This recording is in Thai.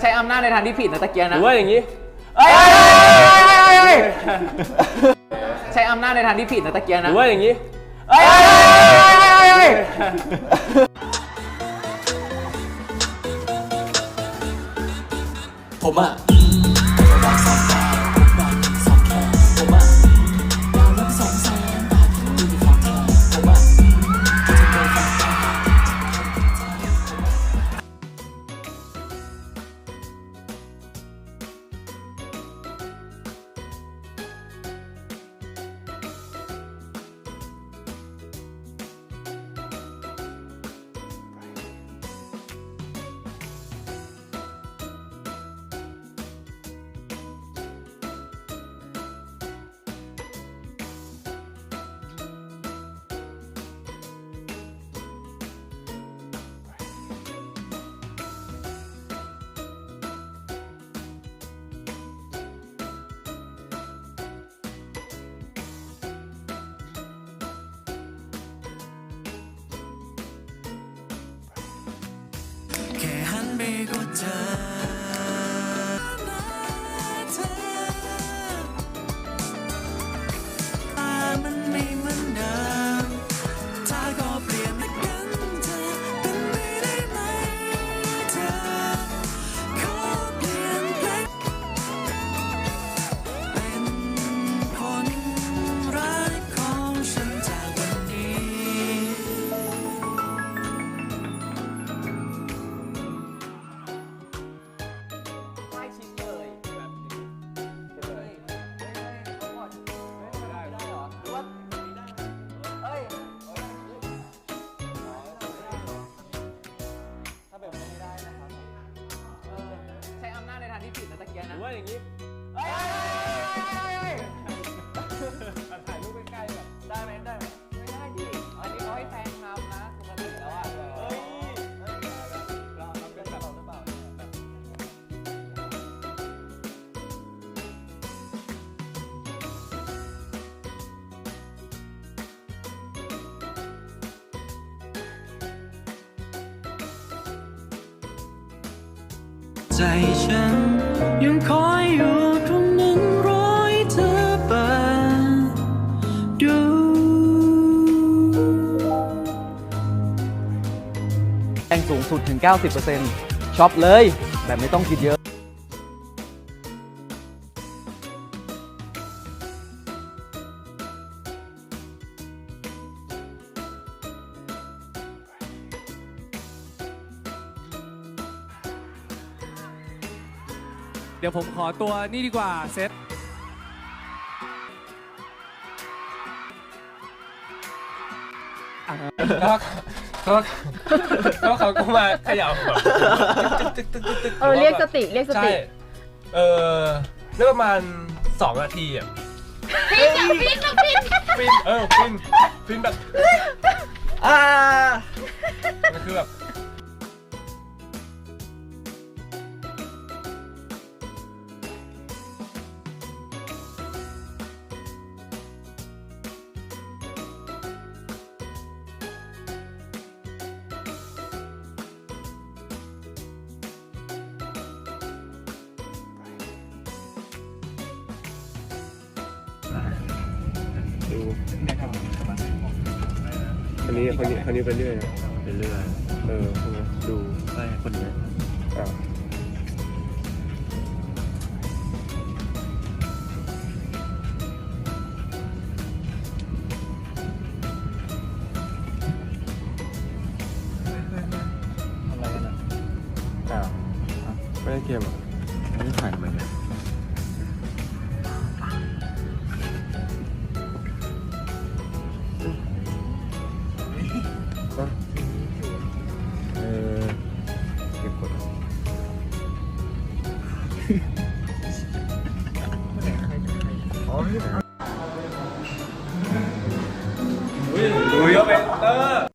ใช้อำนาจในทางที่ผิดนะตะเกียงหนะรือว่าอย่างนี้เอ้ยเอ้ยเอ้ยเอ้ยใช้อำนาจในทางที่ผิดนะตะเกียงหนะรือว่าอย่างนี้เอ้ยเอ้ยเอ้ยเอ้ยเอ้ยผมอะจะ ไปก็เจอ อว่าอย่างนี้เอ้ยถ่ายรูปใกล้ๆแบบได้ไหมได้ไหมไม่ได้ดิอันนี้เขาให้แฟนทำนะปกติแล้วอะเฮ้ยเราเราเป็นแบบเราหรือเปล่าแบบใจฉัน งสูงสุดถึง 90%ช็อปเลย แบบไม่ต้องคิดเยอะเดี๋ยวผมขอตัวนี่ดีกว่าเซต แล้วก็แล้วเขาก็มาเขย่าแบบตึกตึกตึกตึกตึกเออเรียกสติเรียกสใช่ติเออได้ประมาณสองนาทีอะฟินอะฟินอะฟินฟินเออฟินฟินแบบอ่ามันคือแบบ คนนี้คนนี้คนนี้ไปเรื่อยไปเรื่อยเออดูใช่คนนี้อ่าอ้าไม่ได้เกมเหรอไม่ได้ถ่ายมันเนี่ย อ๋อไม่ได้